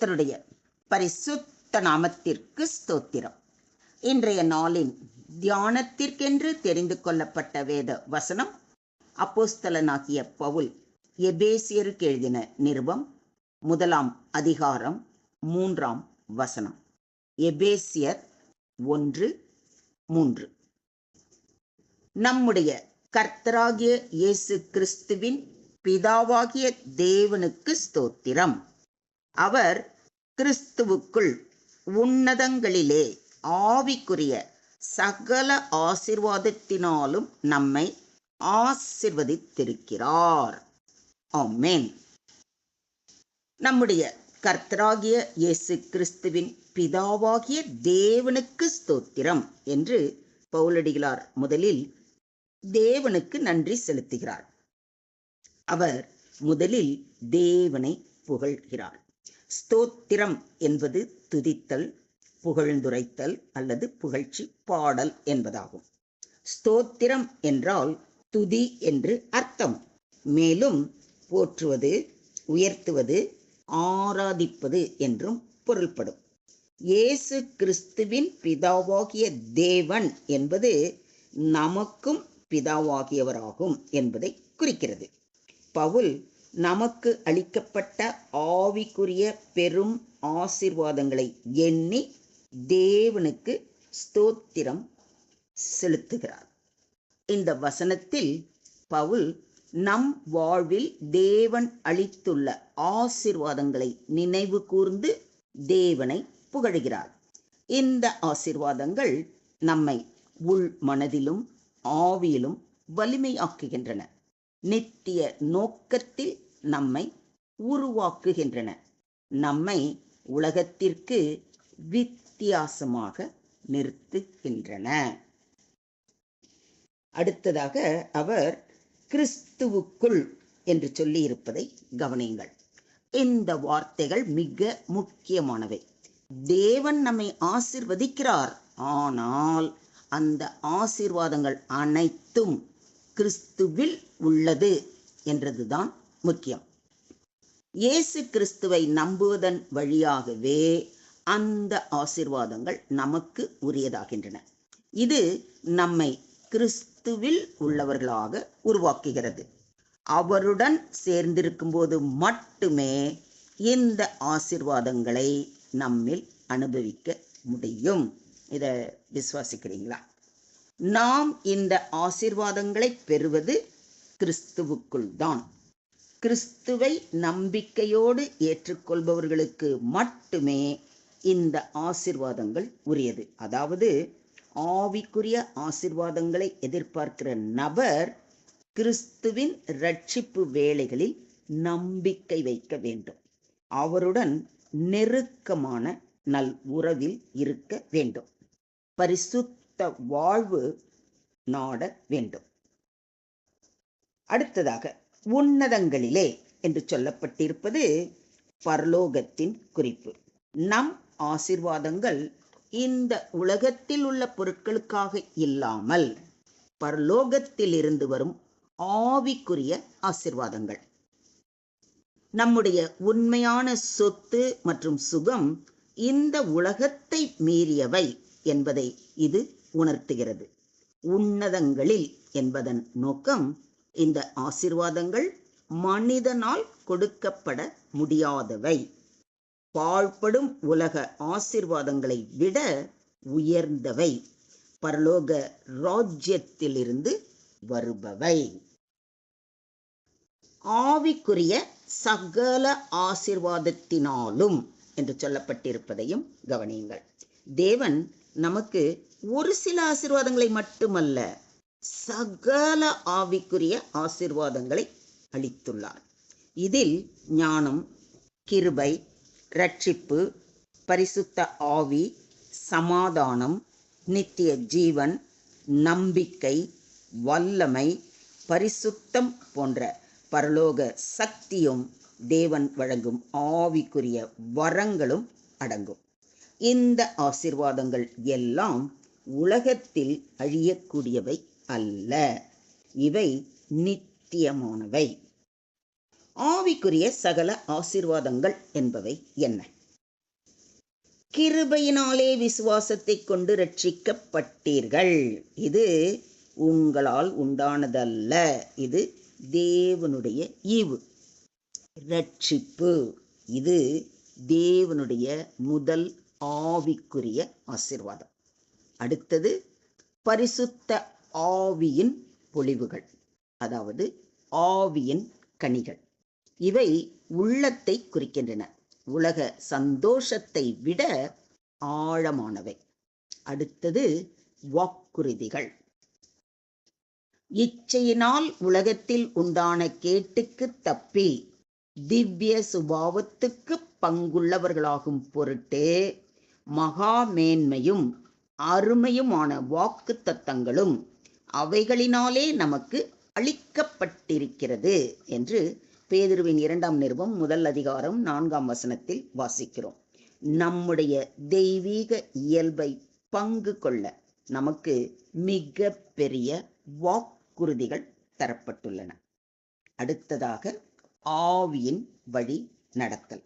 கர்த்தருடைய பரிசுத்த நாமத்திற்கு ஸ்தோத்திரம். இன்றைய நாளின் தியானத்திற்கென்று தெரிந்து கொள்ளப்பட்ட வேத வசனம் அப்போஸ்தலனாகிய பவுல் எபேசியருக்கு எழுதின நிருபம் முதலாம் அதிகாரம் மூன்றாம் வசனம். எபேசியர் ஒன்று மூன்று. நம்முடைய கர்த்தராகிய இயேசு கிறிஸ்துவின் பிதாவாகிய தேவனுக்கு ஸ்தோத்திரம். அவர் கிறிஸ்துவுக்குள் உன்னதங்களிலே ஆவிக்குரிய சகல ஆசிர்வாதத்தினாலும் நம்மை ஆசிர்வதித்திருக்கிறார். ஆமேன். நம்முடைய கர்த்தராகிய இயேசு கிறிஸ்துவின் பிதாவாகிய தேவனுக்கு ஸ்தோத்திரம் என்று பவுலடிகளார் முதலில் தேவனுக்கு நன்றி செலுத்துகிறார். அவர் முதலில் தேவனை புகழ்கிறார். ஸ்தோத்திரம் என்பது துதித்தல் புகழ்ந்துரைத்தல் அல்லது புகழ்ச்சி பாடல் என்பதாகும். ஸ்தோத்திரம் என்றால் துதி என்று அர்த்தம். மேலும் போற்றுவது உயர்த்துவது ஆராதிப்பது என்றும் பொருள்படும். இயேசு கிறிஸ்துவின் பிதாவாகிய தேவன் என்பது நமக்கும் பிதாவாகியவராகும் என்பதை குறிக்கிறது. பவுல் நமக்கு அளிக்கப்பட்ட ஆவிக்குரிய பெரும் ஆசிர்வாதங்களை எண்ணி தேவனுக்கு ஸ்தோத்திரம் செலுத்துகிறார். இந்த வசனத்தில் பவுல் நம் வாழ்வில் தேவன் அளித்துள்ள ஆசிர்வாதங்களை நினைவு கூர்ந்து தேவனை புகழுகிறார். இந்த ஆசிர்வாதங்கள் நம்மை உள் மனதிலும் ஆவியிலும் வலிமையாக்குகின்றன. நித்திய நோக்கத்தில் நம்மை உருவாக்குகின்றன. நம்மை உலகத்திற்கு வித்தியாசமாக நிறுத்துகின்றன. அடுத்ததாக அவர் கிறிஸ்துவுக்குள் என்று சொல்லியிருப்பதை கவனியுங்கள். இந்த வார்த்தைகள் மிக முக்கியமானவை. தேவன் நம்மை ஆசிர்வதிக்கிறார். ஆனால் அந்த ஆசீர்வாதங்கள் அனைத்தும் கிறிஸ்துவில் உள்ளது என்றதுதான் முக்கியம். இயேசு கிறிஸ்துவை நம்புவதன் வழியாகவே அந்த ஆசீர்வாதங்கள் நமக்கு உரியதாகின்றன. இது நம்மை கிறிஸ்துவில் உள்ளவர்களாக உருவாக்குகிறது. அவருடன் சேர்ந்திருக்கும் போது மட்டுமே இந்த ஆசிர்வாதங்களை நம்மில் அனுபவிக்க முடியும். இதை விசுவாசிக்கிறீங்களா? நாம் இந்த ஆசிர்வாதங்களை பெறுவது கிறிஸ்துவுக்குள் தான் கிறிஸ்துவை நம்பிக்கையோடு ஏற்றுக்கொள்பவர்களுக்கு மட்டுமே இந்த ஆசிர்வாதங்கள் உரியது. அதாவது ஆவிக்குரிய ஆசிர்வாதங்களை எதிர்பார்க்கிற நபர் கிறிஸ்துவின் ரட்சிப்பு வேலைகளில் நம்பிக்கை வைக்க வேண்டும். அவருடன் நெருக்கமான நல் உறவில் இருக்க வேண்டும். பரிசுத்த ஒத்த வாழ்வு நாட வேண்டும். அடுத்ததாக உன்னதங்களிலே என்று சொல்லப்பட்டிருப்பது பரலோகத்தின் குறிப்பு. நம் ஆசிர்வாதங்கள் இந்த உலகத்தில் உள்ள பொருட்களுக்காக இல்லாமல் பரலோகத்தில் இருந்து வரும் ஆவிக்குரிய ஆசிர்வாதங்கள். நம்முடைய உண்மையான சொத்து மற்றும் சுகம் இந்த உலகத்தை மீறியவை என்பதை இது உணர்த்துகிறது. உன்னதங்களில் என்பதன் நோக்கம் இந்த ஆசிர்வாதங்கள் மனிதனால் கொடுக்கப்பட முடியாதவை. பாழ்படும் உலக ஆசிர்வாதங்களை விட உயர்ந்தவை. பரலோக ராஜ்யத்திலிருந்து வருபவை. ஆவிக்குரிய சகல ஆசிர்வாதத்தினாலும் என்று சொல்லப்பட்டிருப்பதையும் கவனியுங்கள். தேவன் நமக்கு ஒரு சில ஆசிர்வாதங்களை மட்டுமல்ல சகல ஆவிக்குரிய ஆசிர்வாதங்களை அளித்துள்ளார். இதில் ஞானம் கிருபை ரட்சிப்பு பரிசுத்த ஆவி சமாதானம் நித்திய ஜீவன் நம்பிக்கை வல்லமை பரிசுத்தம் போன்ற பரலோக சக்தியும் தேவன் வழங்கும் ஆவிக்குரிய வரங்களும் அடங்கும். இந்த ஆசிர்வாதங்கள் எல்லாம் உலகத்தில் அழியக்கூடியவை அல்ல. இவை நித்தியமானவை. ஆவிக்குரிய சகல ஆசிர்வாதங்கள் என்பவை என்ன? கிருபையினாலே விசுவாசத்தை கொண்டு ரட்சிக்கப்பட்டீர்கள். இது உங்களால் உண்டானதல்ல. இது தேவனுடைய ஈவு. ரட்சிப்பு. இது தேவனுடைய முதல் ஆவிக்குரிய ஆசிர்வாதம். அடுத்தது பரிசுத்த ஆவியின் பொழிவுகள் அதாவது ஆவியின் கனிகள். இவை உள்ளத்தை குறிக்கின்றன. உலக சந்தோஷத்தை விட ஆழமானவை. அடுத்தது வாக்குறுதிகள். இச்சையினால் உலகத்தில் உண்டான கேட்டுக்கு தப்பி திவ்ய சுபாவத்துக்கு பங்குள்ளவர்களாகும் பொருட்டே மகாமேன்மையும் அருமையுமான வாக்கு தத்தங்களும் அவைகளினாலே நமக்கு அளிக்கப்பட்டிருக்கிறது என்று பேதுருவின் இரண்டாம் நிருபம் முதல் அதிகாரம் நான்காம் வசனத்தில் வாசிக்கிறோம். நம்முடைய தெய்வீக இயல்பை பங்கு கொள்ள நமக்கு மிக பெரிய வாக்குறுதிகள் தரப்பட்டுள்ளன. அடுத்ததாக ஆவியின் வழி நடத்தல்.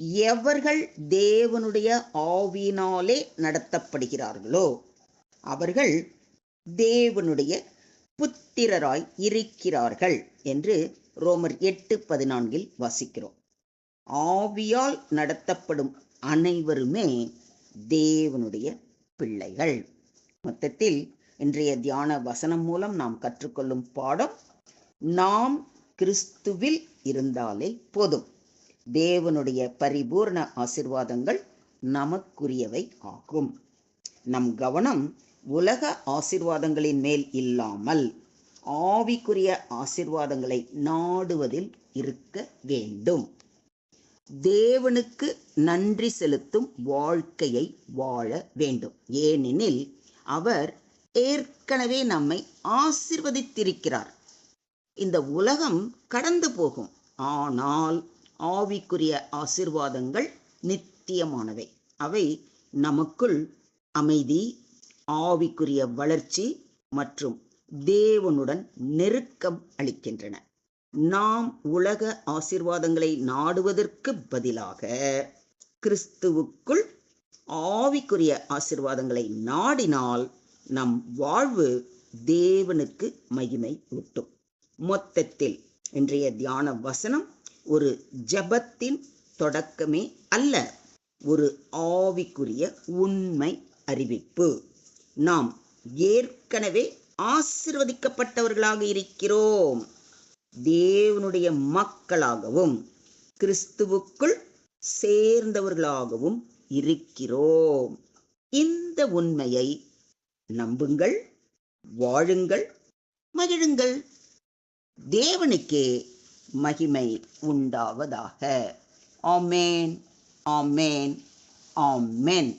எவர்கள் தேவனுடைய ஆவியினாலே நடத்தப்படுகிறார்களோ அவர்கள் தேவனுடைய புத்திரராய் இருக்கிறார்கள் என்று ரோமர் எட்டு பதினான்கில் வாசிக்கிறோம். ஆவியால் நடத்தப்படும் அனைவருமே தேவனுடைய பிள்ளைகள். மொத்தத்தில் இன்றைய தியான வசனம் மூலம் நாம் கற்றுக்கொள்ளும் பாடம் நாம் கிறிஸ்துவில் இருந்தாலே போதும். தேவனுடைய பரிபூர்ண ஆசிர்வாதங்கள் நமக்குரியவை ஆகும். நம் கவனம் உலக ஆசிர்வாதங்களின் மேல் இல்லாமல் ஆவிக்குரிய ஆசிர்வாதங்களை நாடுவதில் இருக்க வேண்டும். தேவனுக்கு நன்றி செலுத்தும் வாழ்க்கையை வாழ வேண்டும். ஏனெனில் அவர் ஏற்கனவே நம்மை ஆசிர்வதித்திருக்கிறார். இந்த உலகம் கடந்து போகும். ஆனால் ஆவிக்குரிய ஆசிர்வாதங்கள் நித்தியமானவை. அவை நமக்குள் அமைதி ஆவிக்குரிய வளர்ச்சி மற்றும் தேவனுடன் நெருக்கம் அளிக்கின்றன. நாம் உலக ஆசிர்வாதங்களை நாடுவதற்கு பதிலாக கிறிஸ்துவுக்குள் ஆவிக்குரிய ஆசிர்வாதங்களை நாடினால் நம் வாழ்வு தேவனுக்கு மகிமை ஊட்டும். மொத்தத்தில் இன்றைய தியான வசனம் ஒரு ஜபத்தின் தொடக்கமே அல்ல ஒரு ஆவிக்குரிய உண்மை அறிவிப்பு. நாம் ஏற்கனவே ஆசிர்வதிக்கப்பட்டவர்களாக இருக்கிறோம். தேவனுடைய மக்களாகவும் கிறிஸ்துவுக்குள் சேர்ந்தவர்களாகவும் இருக்கிறோம். இந்த உண்மையை நம்புங்கள் வாழுங்கள் மகிழுங்கள். தேவனுக்கே மகிமை உண்டாவதாக. ஆமேன் ஆமேன் ஆமேன்.